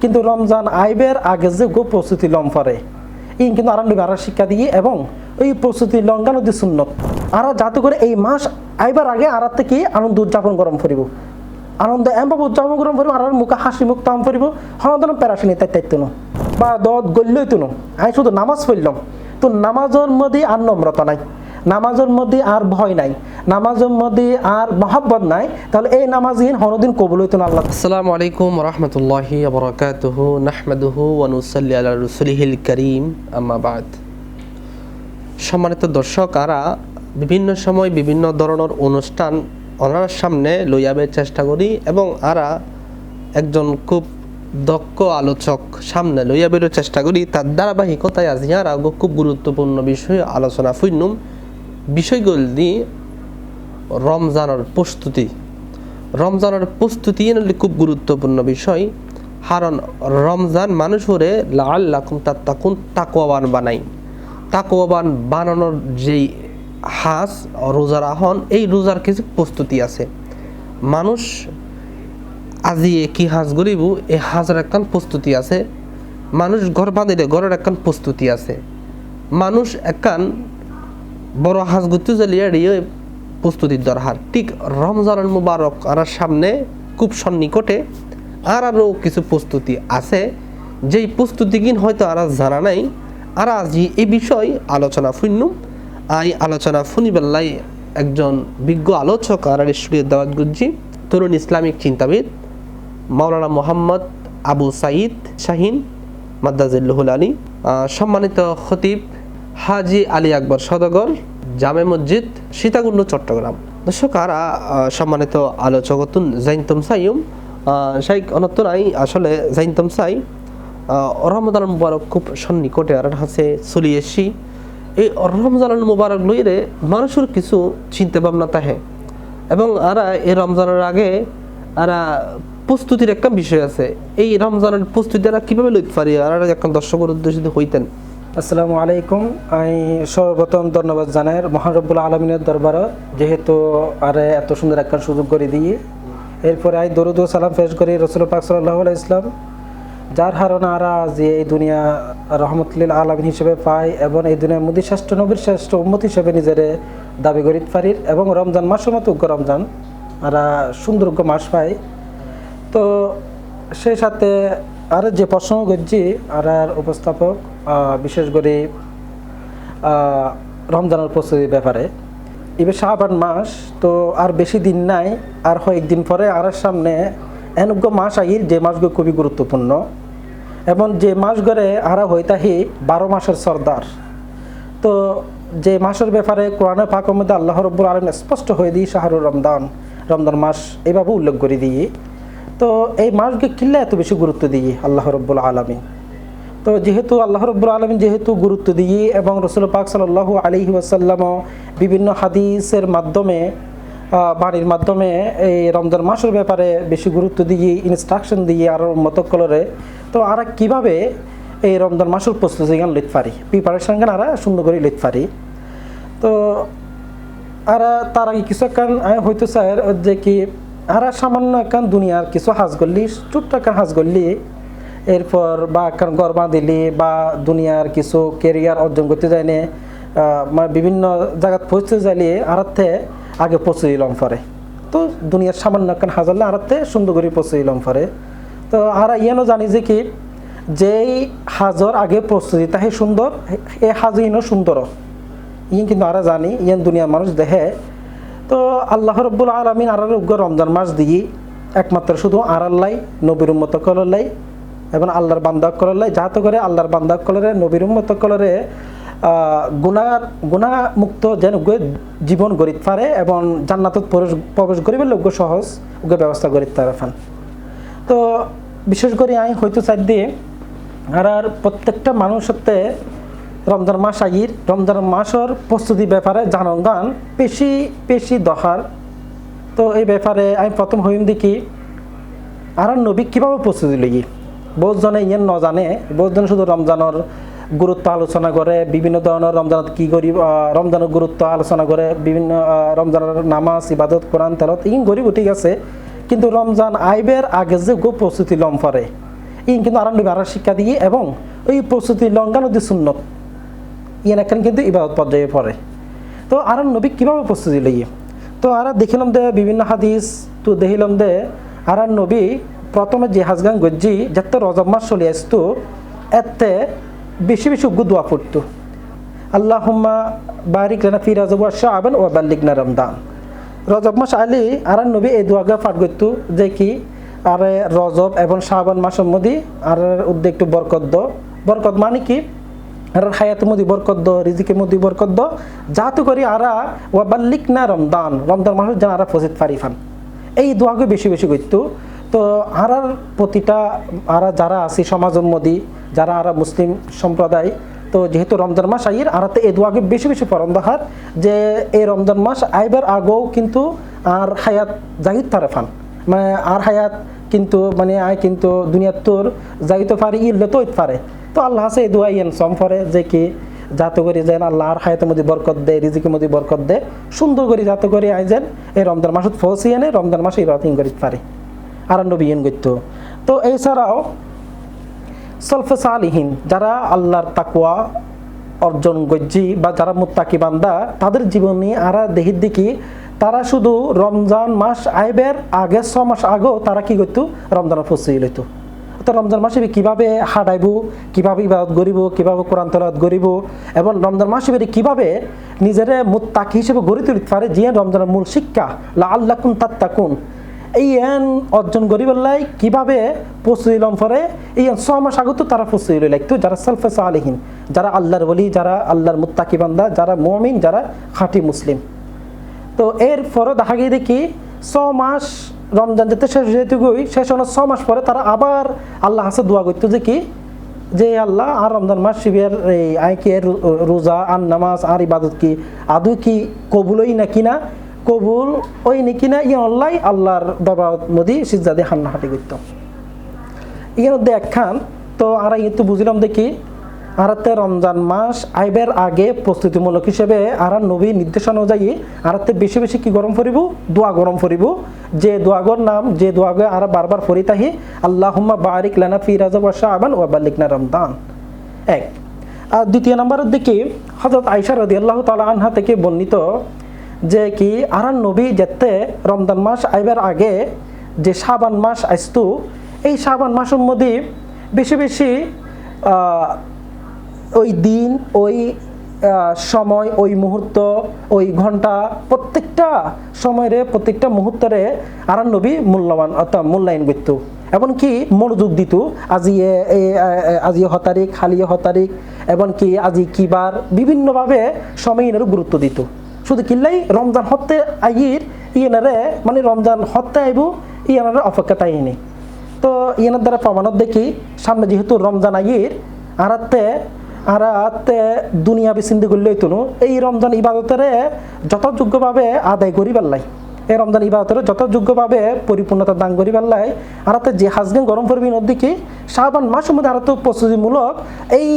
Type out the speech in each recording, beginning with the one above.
কিন্তু রমজান আইবের আগে যে গো প্রস্তুতি লম পরে ইন কিন্তু আরাম আর শিক্ষা দিয়ে এবং ওই প্রস্তুতি লঙ্ঘান অতি সুন্নত। আর যাতে করে এই মাস আইবার আগে আর থেকে আনন্দ উদযাপন গরম করিব। আনন্দ এম এমভাবে উদযাপন গরম করিব, আর মুখে হাসি মুখ তাম করিব হনদন প্যারাসিনি তাই তাইতো না বা দত গল্যই তো না আমি শুধু নামাজ পড়লাম। তো নামাজের মধ্যে আর নম্রতা নাই। নামাজের মধ্যে আর ভয় নাই, নামাজের মধ্যে আর মহাব্বত নাই, তাহলে এই নামাজহীন হনদিন কবুল হইতো আল্লাহ। আসসালামু আলাইকুম রহমতুল্লাহি বরকাতুহু, নাহমাদুহু আলা করিম, আম্মা বাদ। সম্মানিত দর্শক আরা বিভিন্ন সময় বিভিন্ন ধরনের অনুষ্ঠান ওনার সামনে লইয়াবের চেষ্টা করি এবং আরা একজন খুব দক্ষ আলোচক সামনে লইয়াবের চেষ্টা করি, তার ধারাবাহিকতায় আজ আগে খুব গুরুত্বপূর্ণ বিষয়ে আলোচনা ফুইনুম বিষয়গুলি রমজানের প্রস্তুতি। রমজানের প্রস্তুতি এনে খুব গুরুত্বপূর্ণ বিষয়, কারণ রমজান মানুষরে লাল লাখুন লাকুম তাত্তাকুন তাকওয়াবান বানাই তাকওয়াবান বানানোর যেই হাস, রোজার আহন এই রোজার কিছু প্রস্তুতি আছে। মানুষ আজি কি হাজ গরিব এই হাজের একখান প্রস্তুতি আছে। মানুষ ঘর বাঁধিলে ঘরের একখান প্রস্তুতি আছে। মানুষ একখান বড় গুত্তু জ্বালিয়ে রিয়ে প্রস্তুতির দরকার ঠিক রমজানুল মুবারক আর সামনে খুব সন্নিকটে আর আরও কিছু প্রস্তুতি আছে। যেই প্রস্তুতি কিন হয়তো আর জানা নাই, আর আজি এই বিষয় আলোচনা ফুন্নুম আই আলোচনা ফুনিবেল্লাই একজন বিজ্ঞ আলোচক আর দাওয়াত গুজ্জি, তরুণ ইসলামিক চিন্তাবিদ, মাওলানা মোহাম্মদ আবু সাইদ শাহিন মাদ্দাজিল্লুহুল আলী সম্মানিত খতিব হাজি আলী আকবর সদগর জামে মসজিদ সীতাকুণ্ড চট্টগ্রাম। দর্শক আর সম্মানিত আলোচকতুন জাইনতম সাইম শাইক অনত্তন আই আসলে জাইনতম সাই আহ, রমজান মুবারক খুব সন্নিকটে আর হাসে চলি এসি এই রমজান মুবারক লইরে মানুষের কিছু চিন্তা ভাবনা তাহে এবং আরা এই রমজানের আগে আরা প্রস্তুতির একটা বিষয় আছে। এই রমজানের প্রস্তুতি আরা কীভাবে লইতে পারি? আর একটা দর্শকের উদ্দেশ্যে হইতেন। আসসালামু আলাইকুম। আমি সর্বপ্রথম ধন্যবাদ জানাই মহারব্বুল আলমিনের দরবার, যেহেতু আরে এত সুন্দর একটা সুযোগ করে দিয়ে। এরপরে আই দরুদ সালাম পেশ করি রসুল পাক সাল্লাহ ইসলাম যার হারণে আরা যে এই দুনিয়া রহমতুল্লিল আলমিন হিসেবে পাই এবং এই দুনিয়ার মোদী শ্রেষ্ঠ নবীর শ্রেষ্ঠ উম্মত হিসেবে নিজের দাবি করিত পারি এবং রমজান মাসের মতো উগ্র রমজান আরা সুন্দর মাস পাই। তো সেই সাথে আর যে প্রশ্ন করছি আর আর উপস্থাপক বিশেষ করে রমজানের প্রস্তুতির ব্যাপারে, এবার শাহবান মাস তো আর বেশি দিন নাই, আর কয়েকদিন পরে আর সামনে এনজ্ঞ মাস আহির যে মাসগুলো খুবই গুরুত্বপূর্ণ। এবং যে মাস গড়ে আরা হইতাহি বারো মাসের সর্দার। তো যে মাসের ব্যাপারে কোরআনে পাকের মধ্যে আল্লাহ রব্বুল আলম স্পষ্ট হয়ে দিই শাহরুর রমদান রমদান মাস এভাবে উল্লেখ করে দিই তো এই মাসকে কিল্লা এত বেশি গুরুত্ব দিই আল্লাহ রব্বুল আলমী তো যেহেতু আল্লাহ রব্বুল আলমী যেহেতু গুরুত্ব দিই এবং রসুল পাক সাল্লাহ আলহি ওয়াসাল্লাম বিভিন্ন হাদিসের মাধ্যমে বাণীর মাধ্যমে এই রমজান মাসের ব্যাপারে বেশি গুরুত্ব দিয়ে ইনস্ট্রাকশন দিয়ে আরও মতো কলরে, তো আর কীভাবে এই রমজান মাসের প্রস্তুতি গান লিখতে পারি প্রিপারেশন গান আর সুন্দর করে লিখতে পারি তো আর তার আগে কিছু একখান হয়তো স্যার, যে কি আর সামান্য একখান দুনিয়ার কিছু হাজ করলি ছোট্ট একখান হাজ করলি এরপর বা একখান গর্বা দিলি বা দুনিয়ার কিছু কেরিয়ার অর্জন করতে যায়নি মানে বিভিন্ন জায়গাত পৌঁছতে যাইলে আরাতে আগে পৌঁছে দিলাম পরে। তো দুনিয়ার সামান্য একখান হাজারলে আরাতে সুন্দর করে পৌঁছে দিলাম পরে। তো আর ইয়ানো জানি যে কি, যেই হাজর আগে প্রস্তুতি তাহে সুন্দর এই হাজ ইনো সুন্দর। ইয়ে কিন্তু আরা জানি, ইয়ান দুনিয়ার মানুষ দেখে তো আল্লাহ রব্বুল আলমিন আর উগ্র রমজান মাস দিয়ে একমাত্র শুধু আর আল্লাহ নবীর উম্মত কললাই এবং আল্লাহর বান্দা কললাই যাহাতে করে আল্লাহর বান্দা কলরে, নবীর উম্মত কলরে গুণার গুণা মুক্ত যেন জীবন গড়িত পারে এবং জান্নাতত প্রবেশ প্রবেশ করিবে উগ্র সহজ, উগ্র ব্যবস্থা গড়িত পারে ফান তো বিশেষ করে আমি হয়তো চাই দিয়ে, আর আর প্রত্যেকটা মানুষতে রমজান মাস আগির রমজান মাসের প্রস্তুতি ব্যাপারে জানন গান বেশি বেশি দহার। তো এই ব্যাপারে আমি প্রথম হইম দেখি, আর নবী কীভাবে প্রস্তুতি লই বহুজনে ইয়েন ন জানে বহুজনে শুধু রমজানের গুরুত্ব আলোচনা করে, বিভিন্ন ধরনের রমজানত কি করি রমজানের গুরুত্ব আলোচনা করে, বিভিন্ন রমজানের নামাজ, ইবাদত, কোরআন তেলত ইন গরিব ঠিক আছে। কিন্তু রমজান আইবের আগে যে গো প্রস্তুতি লম পরে ইন কিন্তু আরাম নবী আরার শিক্ষা দিয়ে এবং ওই প্রস্তুতি লঙ্ঘানদী সুন্নত। ইয়ান এখন কিন্তু ইবাদত পর্যায়ে পড়ে। তো আর নবী কীভাবে প্রস্তুতি লইয়ে তো আর দেখিলাম দে বিভিন্ন হাদিস, তো দেখিলাম দে আর নবী প্রথমে যে হাজগান গজ্জি, যাতে রজব মাস চলে আসতো, এতে বেশি বেশি উগ্র দোয়া পড়তো। আল্লাহ হুম্মা বারিক লেনা ফি রাজব শাহবান ও বাল্লিক না রমদান রজব মাস আলি আর নবী এই দোয়াগে পাঠ করতো যে কি, আর রজব এবং শাহবান মাসের মধ্যে আর উদ্যোগ একটু বরকত দ বরকত মানে কি? আর হায়াতের মধ্যে বরকত দ, রিজিকের মধ্যে বরকত দ। যাতে করি আরা ওয়াবাল্লিক না রমদান। রমদান মাসের যেন আরা ফসিদ ফারিফান এই দোয়াকে বেশি বেশি করতো তো আর প্রতিটা, আরা যারা আছে সমাজের মধ্যে যারা আরা মুসলিম সম্প্রদায়, তো যেহেতু রমজান মাস আইয়ের, আরাতে এই দোয়াকে বেশি বেশি পরম দেখার যে এই রমজান মাস আইবার আগেও কিন্তু আর হায়াত জাহিদ তারেফান মানে আর হায়াত কিন্তু মানে আয় কিন্তু দুনিয়ার তোর যাইতে পারে ইল্লে তো পারে। তো আল্লাহ আছে, এই দোয়া ইয়েন সম করে যে কি, যাতে করে যেন আল্লাহ আর হায়াতের মধ্যে বরকত দেয়, রিজিকের মধ্যে বরকত দেয়, সুন্দর করে যাতে করে আয় যেন এই রমজান মাসত ফসি এনে রমজান মাসে ইবাদত করিতে পারে। আর নবী ইন করতো তো এছাড়াও, সলফে সালিহীন, যারা আল্লাহর তাকুয়া অর্জন গজ্জি বা যারা মুত্তাকি বান্দা, তাদের জীবনে আরা দেহির দেখি তারা শুধু রমজান মাস আইবের আগে ছ মাস আগেও তারা কি করতো? রমজানের প্রস্তুতি লইতো তো রমজান মাসে কীভাবে হাঁটাইব? কীভাবে ইবাদত করিব? কীভাবে কোরআন তলাত করিব? এবং রমজান মাসে কীভাবে নিজের মুত্তাকি হিসেবে গড়ে তুলিতে পারে? যে রমজানের মূল শিক্ষা লা আল্লাহ কুন তাত্তাকুন। এই এন অর্জন করিবার কীভাবে প্রস্তুতি লম পরে? এই ছ মাস আগত তারা প্রস্তুতি লাগতো যারা সালফে সালেহীন, যারা আল্লাহর বলি যারা আল্লাহর মুত্তাকি বান্দা, যারা মমিন, যারা খাঁটি মুসলিম। তো এর পরও দেখা গিয়ে দেখি ছ মাস রমজান যেতে শেষ যেতে গই, শেষ হওয়ার ছ মাস পরে তারা আবার আল্লাহ হাসে দোয়া করতো যে কি? যে আল্লাহ, আর রমজান মাস শিবের এই আইকে রোজা, আর নামাজ, আর ইবাদত কি? আদৌ কি কবুলই না? কিনা কবুল ওই নাকি না? ইয়ে আল্লাহ, আল্লাহর দরবার মদি সিজাদে হান্নাহাটি করতো। মধ্যে একখান, তো আর কিন্তু বুঝলাম দেখি আরাতে রমজান মাস আইবের আগে প্রস্তুতিমূলক হিসেবে আর নবী নির্দেশনা অনুযায়ী আরাতে বেশি বেশি কি গরম ফরিব দোয়া গরম ফরিব যে দোয়াগর নাম, যে দোয়াগে আর বারবার ফরিতাহি আল্লাহ হুম্মা বারিক লানা ফি রাজা বর্ষা আবান ও বাল্লিক না রমদান এক। আর দ্বিতীয় নম্বরের দিকে হজরত আইসা রদি আল্লাহ তালা আনহা থেকে বর্ণিত যে কি আর নবী যেতে রমজান মাস আইবার আগে যে শাবান মাস আসতো, এই শাবান মাসের মধ্যে বেশি বেশি ওই দিন, ওই সময়, ওই মুহূর্ত, ওই ঘণ্টা, প্রত্যেকটা সময়ের, প্রত্যেকটা মুহূর্তের আর নবী মূল্যবান, অর্থাৎ মূল্যায়ন করতো। এমনকি মনোযোগ দিত, আজি আজি হতারিক হালিয়ে হতারিক এমনকি আজি কিবার বিভিন্নভাবে সময় সময়ের গুরুত্ব দিত। শুধু কিল্লাই রমজান হতে আইর, ইয়েনারে মানে রমজান হতে আইব, ইয়ানারে অপেক্ষা তাই নেই। তো ইয়ানের দ্বারা প্রমাণত দেখি, সামনে যেহেতু রমজান আইর, আরাতে আরাতে দুনিয়া বিচিন্তি করলেই তো এই রমজান ইবাদতের যথাযোগ্যভাবে আদায় করি পারলাই এই রমজান ইবাদতের যথাযোগ্যভাবে পরিপূর্ণতা দান করি পারলাই আরাতে যে হাজগান গরম পড়বি নদীকে শাহবান মাসের মধ্যে আরও প্রস্তুতিমূলক এই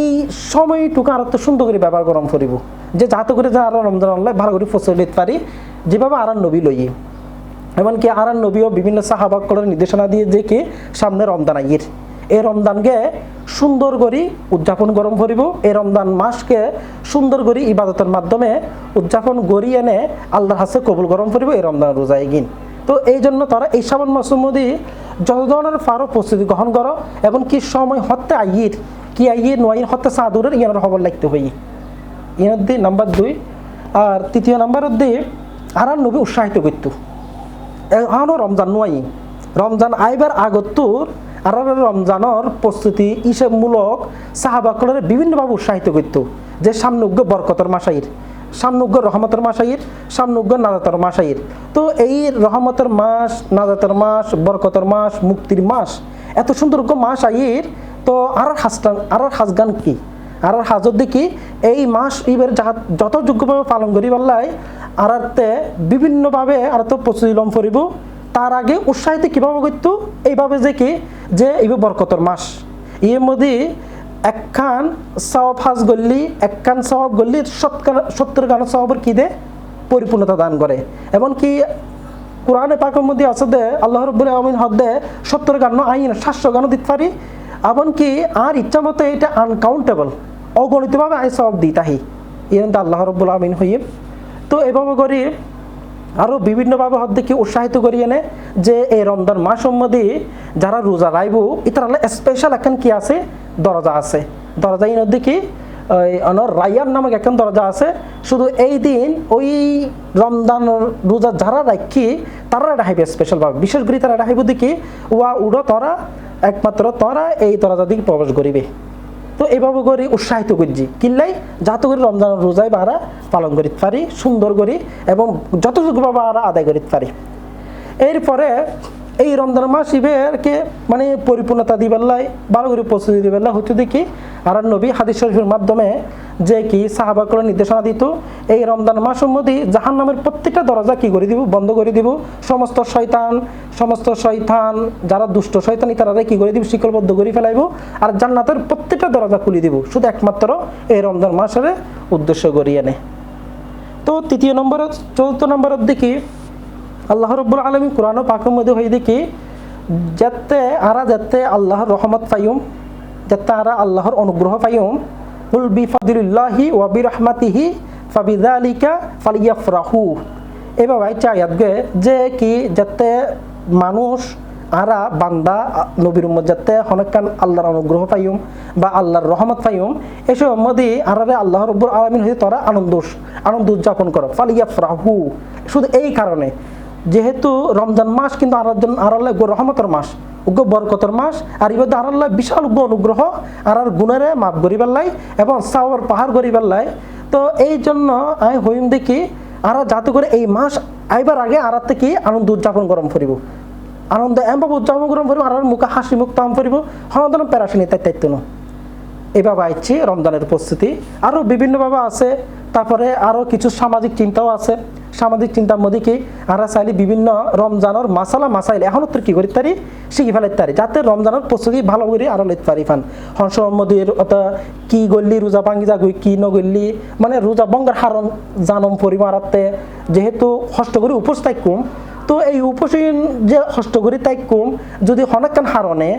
সময়টুকু আরও সুন্দর করে ব্যবহার গরম করিব। যে যাতে করে যা আরও রমজান আল্লাহ ভালো করে নিতে পারি, যেভাবে আর নবী লইয়ে। এমনকি আর নবীও বিভিন্ন সাহাবাক্কলের নির্দেশনা দিয়ে যে কি, সামনে রমজান আইয়ের। এই রমজানকে সুন্দর করি উদযাপন গরম করিব। এই রমজান মাসকে সুন্দর করি ইবাদতের মাধ্যমে উদযাপন করি এনে আল্লাহর হাসে কবুল গরম করিব এই রমদান রোজায় গিন। তো এই জন্য তারা এই সাবান মাসুমদি যত ধরনের ফারো প্রস্তুতি গ্রহণ করো এবং কি সময় হত্যা আইয়ের, কি আইয়ের নয় হত্যা সাদুরের ইয়ানোর খবর লাগতে হই ইয়ানোর দি নাম্বার দুই। আর তৃতীয় নাম্বার দিয়ে আর নবী উৎসাহিত করতো। এখনও রমজান নয় রমজান আইবার আগতুর আর রমজানের প্রস্তুতি হিসেবমূলক সাহাবাকলের বিভিন্নভাবে উৎসাহিত করত, যে সামনুগ্য বরকতর মাসাইর সামনুগ্য রহমতের মাসাইর সামনুগ্য নাজাতর মাসাইর তো এই রহমতের মাস, নাজাতর মাস, বরকতর মাস, মুক্তির মাস, এত সুন্দর মাস আইর তো আর হাসটান আর হাসগান কি? আর হাজত দেখি, এই মাস ইবের যত যোগ্যভাবে পালন করি পারলাই আর বিভিন্নভাবে আর তো প্রস্তুতি লম করিব তার আগে উৎসাহিত কীভাবে করত? এইভাবে যে কি? যে এইভাবে বরকতর মাস। এর মধ্যে একখান সওয়াব হাজ গল্লি একখান সওয়াব গল্লি সত্তর গান সওয়াবের কি দে? পরিপূর্ণতা দান করে। এমনকি কোরআনে পাকের মধ্যে আছে দে, আল্লাহ রব্বুল আলমিন হদ দে, সত্তর গান আইন, সাতশো গানও দিতে পারি এমনকি আর ইচ্ছা মতো এটা আনকাউন্টেবল অগণিতভাবে আই সব দিই তাহি ইয়েন আল্লাহ রব্বুল আমিন হইম তো এভাবে করি আরও বিভিন্নভাবে হদ দেখি উৎসাহিত করি এনে যে এই রমজান মাস সম্বন্ধে যারা রোজা রাইব ইতার স্পেশাল এখন কি আছে? দরজা আছে। দরজা ইন দেখি ওই রাইয়ার নামক এখন দরজা আছে। শুধু এই দিন ওই রমজান রোজা যারা রাখি, তারা রাখিবে স্পেশালভাবে বিশেষ করে তারা রাখিব দেখি ওয়া উড়ো তরা, একমাত্র তরা এই দরজা দিকে প্রবেশ করিবে। তো এভাবে করে উৎসাহিত করছি। কিনলাই যাতে করে রমজান রোজায় বারা পালন করিতে পারি, সুন্দর করি এবং যতটুকুভাবে আমরা আদায় করিতে পারি। এরপরে এই রমজান মাস ইবেরকে মানে পরিপূর্ণতা দিবেল্লাই ভালো করে প্রস্তুতি দিবেল্লা হতে দেখি আর নবী হাদিস শরীফের মাধ্যমে যে কি সাহাবাকুলের নির্দেশনা দিত, এই রমজান মাসের মধ্যে জাহান নামের প্রত্যেকটা দরজা কি করে দিব? বন্ধ করে দিব। সমস্ত শয়তান সমস্ত শয়তান, যারা দুষ্ট শয়তানি, তারা কি করে দিব? শিকলবদ্ধ করে ফেলাইব। আর জান্নাতের প্রত্যেকটা দরজা খুলে দিব। শুধু একমাত্র এই রমজান মাসের উদ্দেশ্য করিয়ে নে তো তৃতীয় নম্বর, চতুর্থ নম্বরের দিকে আল্লাহ রব্বুল আলমী কোরআন পাকের মধ্যে হয়ে দেখি, যাতে আরা যাতে আল্লাহর রহমত পাইম যাতে আরা আল্লাহর অনুগ্রহ পাইম হুল বি ফাদিল্লাহি ওয়া বি রহমাতিহি ফাবিদালিকা ফালিয়াফরাহু এভাবে চাইয়াত গে যে কি যাতে মানুষ, আরা, বান্দা, নবীর উম্মত যাতে হনকান আল্লাহর অনুগ্রহ পাইম বা আল্লাহর রহমত পাইম এসব মধ্যে আরারে আল্লাহ রব্বুর আলমিন হয়ে তারা আনন্দ আনন্দ উদযাপন করো। ফালিয়াফরাহু। শুধু এই কারণে। যেহেতু রমজান মাস কিন্তু আরাধন আরাল্লাহ গো রহমতের মাস। বরকতর মাস, আর ইবাদ আরাল্লাহ বিশাল উগ্র অনুগ্রহ, আর আর গুণেরে মাপ গরিবাল্লাই এবং সাওয়ার পাহাড় গরিবাল্লাই তো এই জন্য আমি হইম দেখি, আর যাতে করে এই মাস আইবার আগে আর থেকে আনন্দ উদযাপন গরম ফুরিব আনন্দ এমভাবে উদযাপন গরম ফুরিব আর মুখে হাসি মুখ তাম ফুরিব হন প্যারাসিনি তাই ন এভাবে আইছি রমজানের প্রস্তুতি। আরও বিভিন্নভাবে আছে, তারপরে আরও কিছু সামাজিক চিন্তাও আছে। সামাজিক চিন্তার মধ্যে কি? আমরা চাইলে বিভিন্ন রমজানের মাসালা মাসাইল, এখন তো কি করিতে পারি শিখি ফেলাইতে পারি, যাতে রমজানের প্রস্তুতি ভালো করে আরও লইতে পারি ফান। হংস মধ্যের অত কি গল্লি, রোজা ভাঙ্গি যাগুই কি নগল্লি মানে রোজা বঙ্গের হারণ জানম পরিমারাতে যেহেতু কষ্ট করে উপোস থাকুম তো এই উপসীন যে করি তাই কম, যদি হনেকান হারণে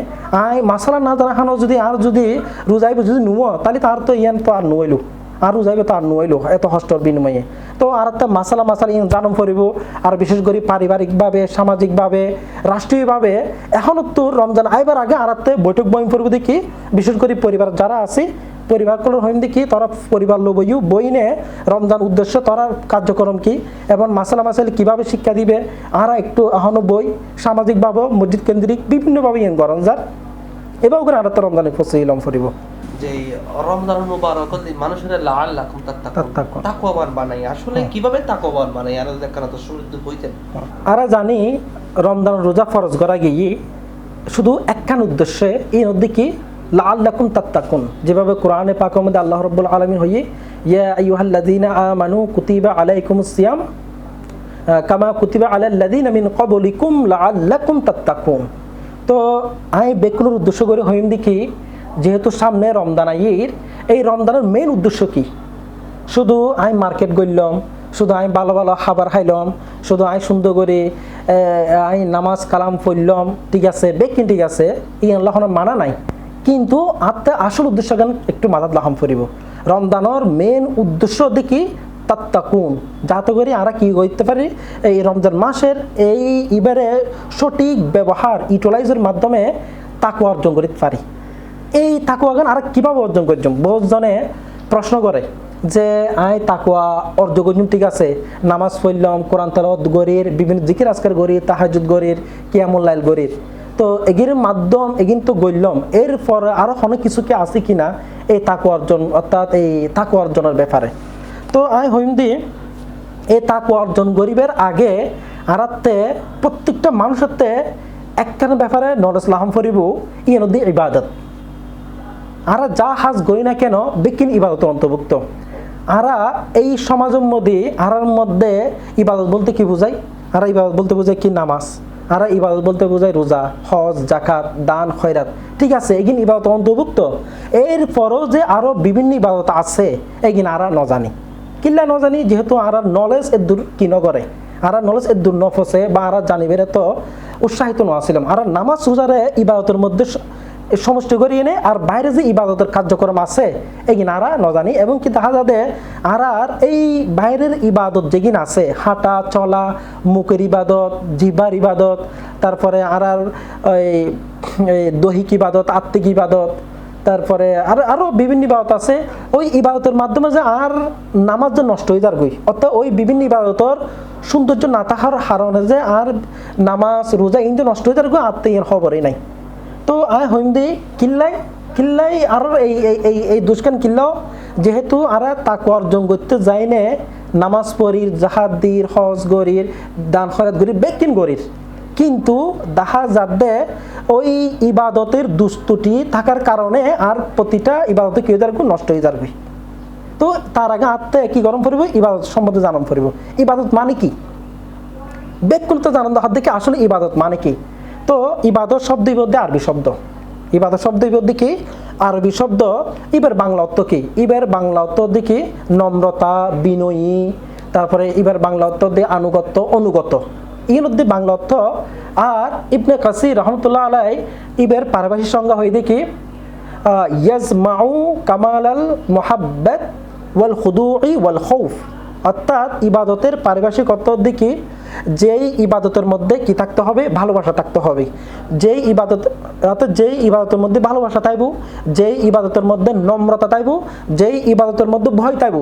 আই মাসালা না জানা যদি আর যদি রোজাইব যদি নুয়, তাহলে তার তো ইয়ান তো আর নুয়াইলো আর রোজাইবে তো আর নুয়াইলো এত কষ্টর বিনিময়ে। তো আর একটা মাসালা মাসালা ইয়ান জানম করিব আর বিশেষ করে পারিবারিকভাবে সামাজিকভাবে রাষ্ট্রীয়ভাবে এখনও তো রমজান আইবার আগে আর একটা বৈঠক বইম করব দেখি, বিশেষ করে পরিবার যারা আছে পরিবারগুলোর হইম দেখি তারা পরিবার লোবইও বইনে রমজান উদ্দেশ্য তারা কার্যক্রম কি? এবং মাসালা মাসাইল কীভাবে শিক্ষা দিবে? আরা একটু এখনও বই সামাজিকভাবে মসজিদ কেন্দ্রিক বিভিন্নভাবে ইন গরম যার এবার করে আর একটা রমজানে ফসে ইলম ফুরিব যে রমজান মুবারক মানুষের। তাকওয়াবান বানাই আসলে কীভাবে তাকওয়াবান বানাই আর দেখানো তো সমৃদ্ধ হইতেন। আরা জানি রমজান রোজা ফরজ করা গিয়ে শুধু একখান উদ্দেশ্যে এই নদী কি লাআল্লাকুম তাত্তাকুন। যেভাবে কোরআনে পাকের মধ্যে আল্লাহ রাব্বুল আলামিন হইয়ে, ইয়া আইয়ুহাল্লাযীনা আমানু কুতিবা আলাইকুমুস সিয়াম কামা কুতিবা আলাল্লাযীনা মিন ক্বাবলিকুম লাআল্লাকুম তাত্তাকুন। তো আমি বেকুলোর উদ্দেশ্য করে হইম দেখি, যেহেতু সামনে রমজান আইয়ের, এই রমজানের মেইন উদ্দেশ্য কি? শুধু আমি মার্কেট গইলাম, শুধু আমি ভালো ভালো খাবার খাইলাম, শুধু আমি সুন্দর করে আমি নামাজ কালাম পড়লাম, ঠিক আছে, বেকিন ঠিক আছে, এই আল্লাহ মানা নাই। কিন্তু আত্মা আসল উদ্দেশ্য কেন একটু মাথাত লাহাম ফুরিব। রমজানের মেন উদ্দেশ্য দেখি তাত্তাকুন। যাতে করে আমরা কি করতে পারি? এই রমজান মাসের এই ইবারে সঠিক ব্যবহার ইউটিলাইজের মাধ্যমে তাকু অর্জন করতে পারি। এই তাকুয়া গান আর কীভাবে অর্জন করছম বহুত জনে প্রশ্ন করে যে আই তাকুয়া অর্জন করছম ঠিক আছে। নামাজ পড়লাম, কোরআন তালাওয়াত গরির বিভিন্ন জিকির আজকের গরির তাহাজুদ গরির কিয়ামুল্লাইল গরির তো এগির মাধ্যম, এগিন তো গইলম এরপরে আরও অনেক কিছু কি আছে কিনা এই তাকু অর্জন, অর্থাৎ এই তাকু অর্জনের ব্যাপারে। তো আই হইম দি, এই তাকু অর্জন গরিবের আগে আরাতে প্রত্যেকটা মানুষের একখানে ব্যাপারে নলেজ লাহাম ফরিব নদী ইবাদত। আরা যা হাজ গই না কেন, বিকিন ইবাদতের অন্তর্ভুক্ত। আরা এই সমাজের মধ্যে, আরার মধ্যে ইবাদত বলতে কি বোঝায়? আরা ইবাদত বলতে বোঝায় কি নামাজ। আরা ইবাদত বলতে বোঝায় রোজা, হজ জাকাত দান, খয়রাত। ঠিক আছে, এগিন ইবাদত অন্তর্ভুক্ত। এরপরও যে আরও বিভিন্ন ইবাদত আছে, এগিন আর নজানি। কিল্লা নজানি, যেহেতু আর নলেজ এর দূর কি নগরে? আর নলেজ এর দূর নফসে বা আর জানিবের তো উৎসাহিত নছিলাম আর নামাজ রোজারে ইবাদতের মধ্যে সমষ্টি করি এনে, আর বাইরে যে ইবাদতের কার্যক্রম আছে এগিন আরা ন জানি এবং কি দেখা যাবে আর আর এই বাইরের ইবাদত যেগিন আছে, হাঁটা, চলা, মুখের ইবাদত জিবার ইবাদত, তারপরে আর আর ওই, এই দৈহিক ইবাদত, আত্মিক ইবাদত, তারপরে আর আরও বিভিন্ন ইবাদত আছে, ওই ইবাদতের মাধ্যমে যে আর নামাজ যে নষ্ট হয়ে যার গই, অর্থাৎ ওই বিভিন্ন ইবাদতর সৌন্দর্য না থাকার কারণে যে আর নামাজ, রোজা ইন্দু নষ্ট হয়ে যার গই আত্মীয় খবরই নাই। তো আয় হইম দি কিল্লাই কিল্লাই আর এই এই এই দুষ্কান কিল্লাও যেহেতু আর তাকে অর্জন করতে যাইনে নামাজ পড়ির জাহাদ দির, হজ গরির, দান খরাত গরির, বেকিন গরির। কিন্তু দেখা যাবে ওই ইবাদতের দুস্তুটি থাকার কারণে আর প্রতিটা ইবাদতে কি হয়ে যাবে? নষ্ট হয়ে যাবে। তো তার আগে আত্মে কি গরম পড়িব? ইবাদত সম্বন্ধে জানান পড়িব। ইবাদত মানে কি? বেকুলতে জানান, হাত দেখে আসলে ইবাদত মানে কি? তো ইবাদত শব্দ মধ্যে আরবি শব্দ। ইবাদত শব্দ মধ্যে কি? আরবি শব্দ, ইবার বাংলা অর্থ কি? ইবার বাংলা অর্থ দেখি নম্রতা, বিনয়ী। তারপরে ইবার বাংলা অর্থ দিয়ে আনুগত্য, অনুগত। ইন মধ্যে বাংলা অর্থ, আর ইবনে কাসি রহমতুল্লাহ আলাই ইবের পারিভাষিক সংজ্ঞা হয়ে দেখি ইয়াজমাউ কামাল আল মোহাব্বত ওয়াল খুদুই ওয়াল খৌফ। অর্থাৎ ইবাদতের পারিভাষিক অর্থ দেখি যেই ইবাদতের মধ্যে কি থাকতে হবে? ভালোবাসা থাকতে হবে। যেই ইবাদত অর্থাৎ যেই ইবাদতের মধ্যে ভালোবাসা তাইব যেই ইবাদতের মধ্যে নম্রতা তাইব যেই ইবাদতের মধ্যে ভয় তাইব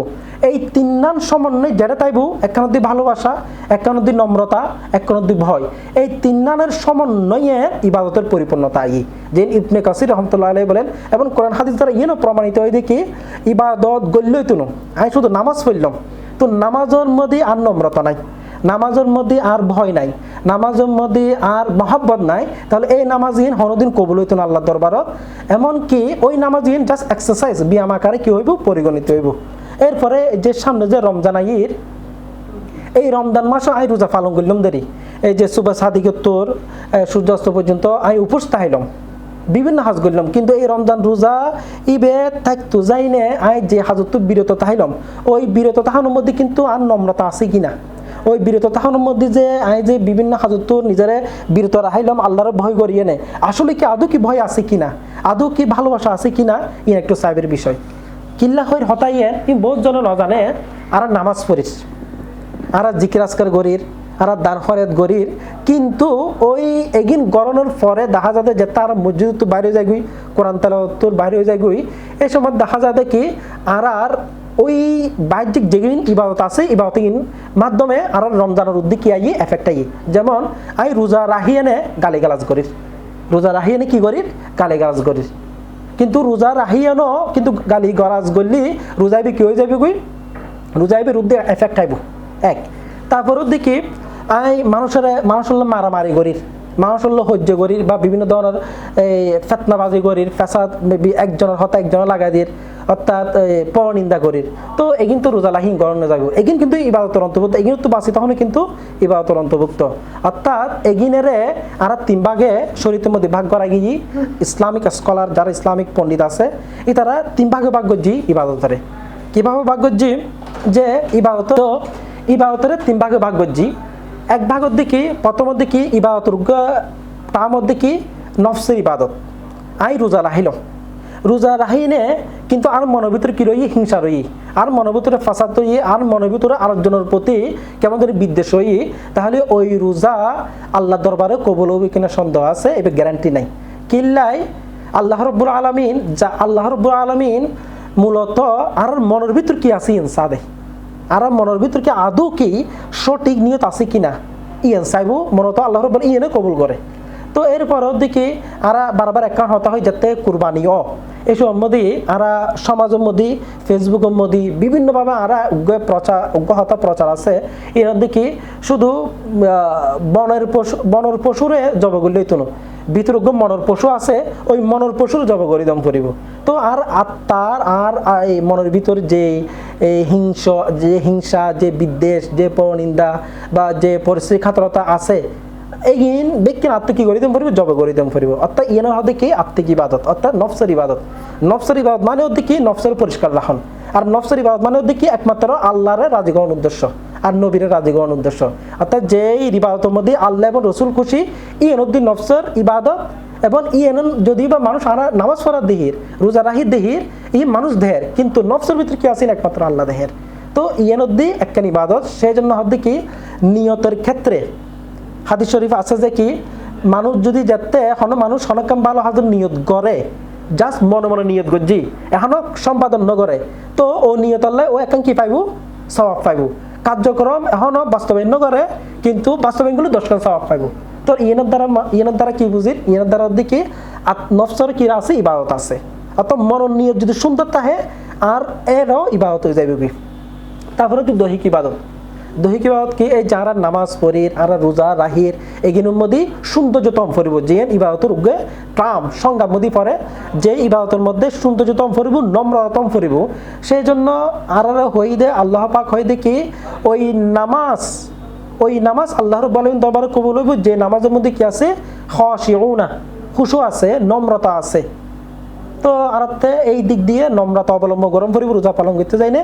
এই তিন নাম সমন্বয় যেটা তাইব একখান অব্দি ভালোবাসা একখান অব্দি নম্রতা একখান অব্দি ভয়। এই তিন নামের সমন্বয়ে ইবাদতের পরিপূর্ণতা আই যে ইবনে কাসির রহমতুল্লাহ আলাই বলেন, এবং কোরআন হাদিস দ্বারা ইয়েনও প্রমাণিত হয় দেখি, ইবাদত গল্যই তুনো আমি শুধু নামাজ পড়লাম। তো নামাজের মধ্যে আর নম্রতা নাই। নামাজের মধ্যে আর ভয় নাই, নামাজের মধ্যে আর মহাব্বত নাই, তাহলে এই নামাজহীন হনদিন কবুল হইত না আল্লাহ দরবারত। এমনকি ওই নামাজহীন জাস্ট এক্সারসাইজ ব্যায়াম আকারে কি হইব? পরিগণিত হইব। এরপরে যে সামনে যে রমজান আইর, এই রমজান মাসও আই রোজা পালন করলাম দেরি। এই যে সুবা সাদিকত্তর সূর্যাস্ত পর্যন্ত আই উপোস তাইলাম বিভিন্ন হাজ করলাম, কিন্তু এই রমজান রোজা ইবে থাকতো যাইনে আই যে হাজত বিরত তাইলাম ওই বিরত তাহানোর মধ্যে কিন্তু আর নম্রতা আছে কিনা? ওই বিরত তাহানোর মধ্যে যে আই যে বিভিন্ন হাজত নিজেরে বিরত রাখাইলাম আল্লাহর ভয় করিয়ে নে আসলে কি আদৌ কি ভয় আছে কিনা? আদৌ কি ভালোবাসা আছে কিনা? ইন একটু সাহেবের বিষয়। কিল্লা হইর হতাইয়ে ই বহুত জন নজানে, আর নামাজ পড়িস আর জিকির আজকার গরির, আর দান খরেদ গরির। কিন্তু ওই এগিন গরনের পরে দেখা যাবে যে তার মসজিদ তো বাইরে যায় গুই কোরআন তালাতুর বাইরে হয়ে যায় গুই এই সময় দেখা যাবে কি আর আর ওই বাহ্যিক যেগুলি ইবাদত আছে ইবাদতিন মাধ্যমে আর রমজানের উদ্দিকে আই এফেক্ট আই যেমন, আই রোজা রাহিয়ানে গালি গালাজ করির রোজা রাহিয়ানে কি করির গালি গালাজ করির কিন্তু রোজা রাহিয়ানো কিন্তু গালি গরাজ গলি রোজাইবি কি হয়ে যাবে গুই রোজাইবি রুদ্দে এফেক্ট আইব। এক। তারপরেও দেখি আই মানুষের মানুষের মারামারি করির মানুষের সহ্য করির বা বিভিন্ন ধরনের, এই ফেতনাবাজি করির ফেসাদ একজনের হতা একজনের লাগাই দিয়ে অর্থাৎ পরনিন্দা করির। তো এগিন তো রোজা লাহিন গরমে যাব এগিন কিন্তু ইবাদতের অন্তর্ভুক্ত। এগিন তো বাঁচি তখন কিন্তু ইবাদতের অন্তর্ভুক্ত। অর্থাৎ, এগিনেরে আর তিন ভাগে শরীরের মধ্যে ভাগ করা গিয়ে ইসলামিক স্কলার, যারা ইসলামিক পণ্ডিত আছে ই তারা তিন ভাগে ভাগ করছি ইবাদতরে। কীভাবে ভাগ করছি? যে ইবাদত, ইবাদতের তিন ভাগে ভাগ করছি। এক ভাগের দিকে প্রথমের দিকে ইবাদতের তার মধ্যে কি নফসের ইবাদত। আই রোজা রাহিল। রোজা রাহিনে কিন্তু আর মনের ভিতরে কি রই হিংসা রই আর মনের ভিতরে ফাসাদ রই আর মনের ভিতরে আরেকজনের প্রতি কেমন করে বিদ্বেষ রই তাহলে ওই রোজা আল্লাহ দরবারে কবল হবে কিনা সন্দেহ আছে? এবার গ্যারান্টি নাই। কিল্লাই আল্লাহ রব্বুল আলমিন, যা আল্লাহ রব্বুল আলমিন মূলত আর মনের ভিতর কি আছে? ইনসাদে আর মনের ভিতর কি আদৌ কি সঠিক নিয়ত আছে কিনা? ইয়েন চাইব মূলত আল্লাহ রব্বুল ইয়েনে কবুল করে। তো এরপরও দেখি আরা বারবার একাউন্ট হতা হয় যাতে কুরবানি ও এসব মধ্যে আরা সমাজের মধ্যে ফেসবুকের মধ্যে বিভিন্নভাবে আরা উগ্র প্রচার উগ্রহতা প্রচার আছে। এর দেখি শুধু বনের পশু, বনের পশুরে জব করলেই তো ভিতর মনের পশু আছে, ওই মনের পশুর জব করে দম করিব। তো আর আত্মার, আর এই মনের ভিতর যে হিংস, যে হিংসা, যে বিদ্বেষ, যে পরনিন্দা বা যে পরিস্থিতি খাতরতা আছে এইগিন ব্যক্তির আত্মা কি করিতাম পারিব? জব করিতাম পারিব। অর্থাৎ ইয়ানোর হাতে কি? আত্মিক ইবাদত অর্থাৎ নফসের ইবাদত। নফসের ইবাদত মানে হচ্ছে কি? নফসের পরিষ্কার রাখন আর নফসের ইবাদত মানে হচ্ছে কি? একমাত্র আল্লাহরে রাজি করার উদ্দেশ্য। আর নবীরের রাজি করার উদ্দেশ্য। অর্থাৎ যেই ইবাদতের মধ্যে আল্লাহ এবং রসুল খুশি ই নদী নফসের ইবাদত এবং ইয়েন যদি বা মানুষ আরা নামাজ পড়ার দেহির, রোজা রাহির দেহির ই মানুষ দেহের, কিন্তু নফসের ভিতরে কি আছেন একমাত্র আল্লাহ দেহের। তো ইয়েন অব্দি একখান ইবাদত। সেই জন্য হদ্দি কি? নিয়তের ক্ষেত্রে হাদিস শরীফ আছে যে কি, মানুষ যদি যেতে হন মানুষ হনকাম ভালো হাজার নিয়ত করে জাস্ট মনে মনে নিয়ত করছি এখনও সম্পাদন নগরে তো ও নিয়ত হলে ও এখন কি পাইব? স্বভাব পাইব। কার্যক্রম এখনও বাস্তবায়ন নগরে কিন্তু বাস্তবায়নগুলো দশখান স্বভাব পাইব। তো ইয়েনের দ্বারা ইয়েনের দ্বারা কি বুঝির ইয়েনের দ্বারা দিকে নফসর কি আছে? ইবাদত আছে। অত মনন নিয়ত যদি সুন্দর থাকে, আর এরও ইবাদত হয়ে যাবে তারপরে কি দৈহিক ইবাদত। দৈহিক ইবাদত কি এই যারা নামাজ পড়ির আর রোজা রাহির এগিনুর মধ্যে সৌন্দর্যতম ফরিব যে ইবাদতের উগে ট্রাম সংজ্ঞা মধ্যে পড়ে, যে ইবাদতের মধ্যে সৌন্দর্যতম ফরিব নম্রতম ফরিব সেই জন্য আর হই দে আল্লাহ পাক হই দে কি ওই নামাজ ওই নামাজ আল্লাহর বলেন দরবারে কবুল হইব, যে নামাজের মধ্যে কি আছে? খশিউনা, খুশু আছে, নম্রতা আছে। তো আরাতে এই দিক দিয়ে নম্রতা অবলম্বন গরম করিব রোজা পালন করতে যাই না।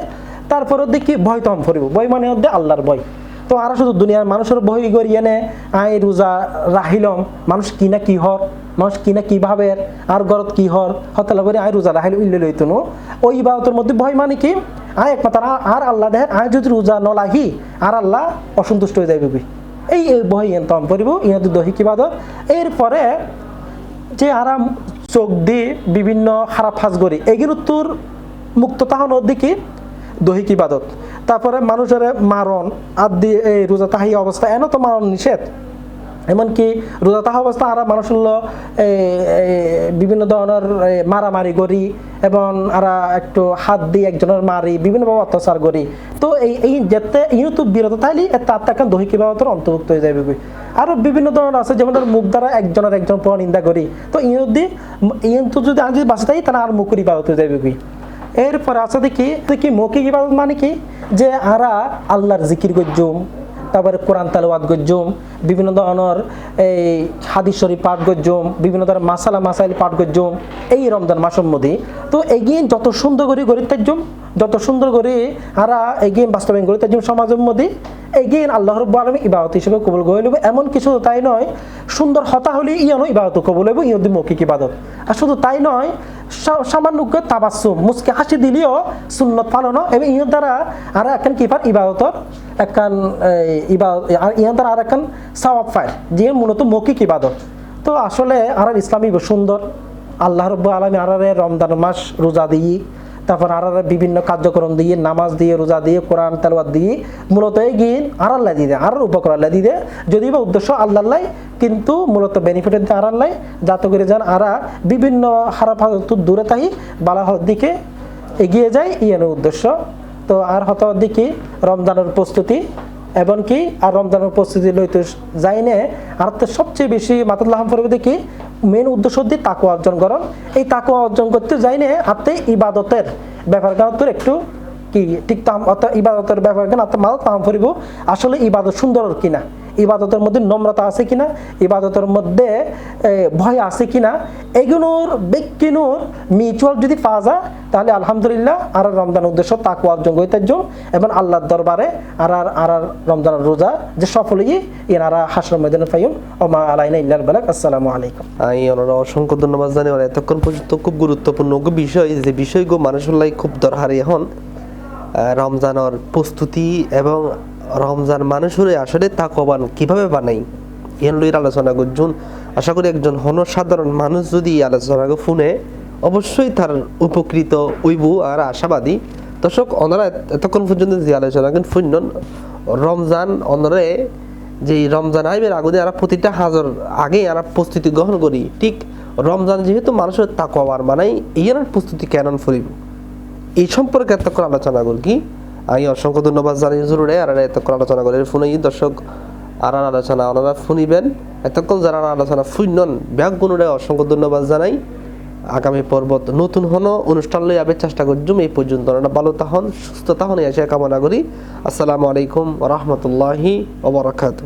তারপরে দেখি ভয় তখন করিব ভয় মানে হচ্ছে আল্লাহর ভয়। তো আর শুধু দুনিয়ার মানুষের ভয় করিয়ে নে আই রোজা রাহিলম, মানুষ কি না কি হর? মানুষ কি না কি ভাবে? আর গরত কি হর? হতলা করে আই রোজা রাহিল উল্লে লইতো নো। ওই ইবাদতের মধ্যে ভয় মানে কি? আয় একমাত্র আর আল্লাহ দেহের আয় যদি রোজা ন নলাহি আর আল্লাহ অসন্তুষ্ট হয়ে যাইবে বি। এই এই ইয়েন তম করিব ইহাদের দৈহিক ইবাদত। এরপরে যে আরাম চোখ দিয়ে বিভিন্ন খারাপ হাজ করি এগুলো তোর মুক্ত তাহন দিকে দৈহিক ইবাদত। তারপরে মানুষের মারণ আর দিয়ে এই রোজা তাহি অবস্থা, এন তো মারণ নিষেধ। এমনকি রোজা অবস্থা আর মানুষ হলো এই, এই, বিভিন্ন ধরনের মারামারি করি এবং আর একটু হাত দিয়ে একজনের মারি বিভিন্নভাবে অত্যাচার করি। তো এই এই যেতে ইউতো বিরত তাইলে তার তাকে দৈহিক ইবাদতের অন্তর্ভুক্ত হয়ে যাবে আরও বিভিন্ন ধরনের আছে যেমন মুখ দ্বারা একজনের একজন পর নিন্দা করি। তো ইউদি ইয়ন্তু যদি আমি যদি বাঁচে থাকি তাহলে আর মুখের ইবাদত হয়ে যাবে কি এরপরে আছে দেখি দেখি মৌখিক ইবাদত মানে কি? যে আরা আল্লাহর জিকির গজ্জুম তারপরে কোরআন তালওয়াত গজ্জুম, বিভিন্ন ধরনের এই হাদিস শরীফ পাঠ গজ্জুম, বিভিন্ন ধরনের মাসালা মাসাইল পাঠ গজ্জুম, এই রমজান মাসের মধ্যে তো এগিয়ে যত সুন্দর করে গড়ি তাজ্জুম যত সুন্দর করে আরা এগিয়ে বাস্তবায়ন গড়ি তাজ্জুম সমাজের মধ্যে এগিয়ে আল্লাহ রব্বু আলমী ইবাদত হিসেবে কবুল করে নেব। এমন কিছু তাই নয়, সুন্দর হতা হলে ইয়ানো ইবাদত কবুল হইব ইয়দি মৌখিক ইবাদত। আর শুধু তাই নয় সামান্য তাবাসুম মুসকে হাসি দিলেও সুন্নত পালন এবং ইহার দ্বারা আর একখান কি পার? ইবাদতর। একখান আর ইয়ের দ্বারা আর একখান সাওয়াব ফাইল যে মূলত মৌখিক ইবাদত। তো আসলে আর ইসলামী সুন্দর। আল্লাহ রব্বু আলমী আর রমজান মাস রোজা দিয়ে তারপর আর বিভিন্ন কার্যক্রম দিয়ে, নামাজ দিয়ে, রোজা দিয়ে, কোরআন, তালওয়াত দিয়ে, মূলত এই গিন আর আল্লাহ দিয়ে দেয় আর উপকার আল্লাহ দিয়ে দেয়। যদি বা উদ্দেশ্য আল্লাহ কিন্তু মূলত বেনিফিটের দিয়ে আর আল্লাহ যাতে করে যান আরা বিভিন্ন হারাপ দূরে তাই বালাহর দিকে এগিয়ে যায় ইয়ানোর উদ্দেশ্য। তো আর হতার দিকে রমজানের প্রস্তুতি। এবং কি আর রমজানের উপস্থিতি লইতে যাই নে আর সবচেয়ে বেশি মাতাল্লাহ করবে কি মেন উদ্দেশ্য দিয়ে তাকুয়া অর্জন করন এই তাকুয়া অর্জন করতে যাই নে হাতে ইবাদতের ব্যাপার তোর একটু কি ঠিক তাম অর্থাৎ ইবাদতের ব্যাপার কেন অর্থাৎ মাদত তাম ফরিব আসলে ইবাদত সুন্দর কিনা? ইবাদতের মধ্যে নম্রতা আছে কিনা, ইবাদতের মধ্যে ভয় আছে কিনা, এগুলোর ব্যক্তিনুর মিউচুয়াল যদি পাওয়া যায়, তাহলে আলহামদুলিল্লাহ আর রমজান উদ্দেশ্য তাকুয়া অর্জন যাম এবং আল্লাহর দরবারে আর আর আর আর রমজানের রোজা যে সফল ই ইনারা হাসর ময়দান ফাইম ওমা আলাইনা ইল্লাল বালাক, আসসালামু আলাইকুম। আমি ওনারা অসংখ্য ধন্যবাদ জানি ওরা এতক্ষণ পর্যন্ত খুব গুরুত্বপূর্ণ বিষয়, যে বিষয়গুলো মানুষের লাই খুব দরকারি এখন রমজানের প্রস্তুতি এবং রমজান মানুষের আসলে তাকবান কীভাবে বানাই? এন লইয়ের আলোচনা করছুন আশা করি একজন হন সাধারণ মানুষ যদি এই আলোচনা শুনে, অবশ্যই তার উপকৃত হইব আর আশাবাদী। দর্শক, ওনারা এতক্ষণ পর্যন্ত যে আলোচনা কিন্তু শুনন রমজান ওনারে যে রমজান আইবের আগুনে আর প্রতিটা হাজার আগে আর প্রস্তুতি গ্রহণ করি, ঠিক রমজান যেহেতু মানুষের তাকওয়ার মানাই ইয়ার প্রস্তুতি কেন ফুরিব এই সম্পর্কে এতক্ষণ আলোচনা করি আমি অসংখ্য ধন্যবাদ জানাই জরুরে। আর এত করে আলোচনা করে ফোনে দর্শক আর আলোচনা ওনারা শুনিবেন এতক্ষণ যারা আলোচনা শুনন ব্যাগ গুণরে অসংখ্য ধন্যবাদ জানাই। আগামী পর্বত নতুন হনো, অনুষ্ঠান লই আবে চেষ্টা করছুম এই পর্যন্ত। ভালো তাহন সুস্থ তাহন এসে কামনা করি। আসসালামু আলাইকুম রহমতুল্লাহি ওবরাকাতু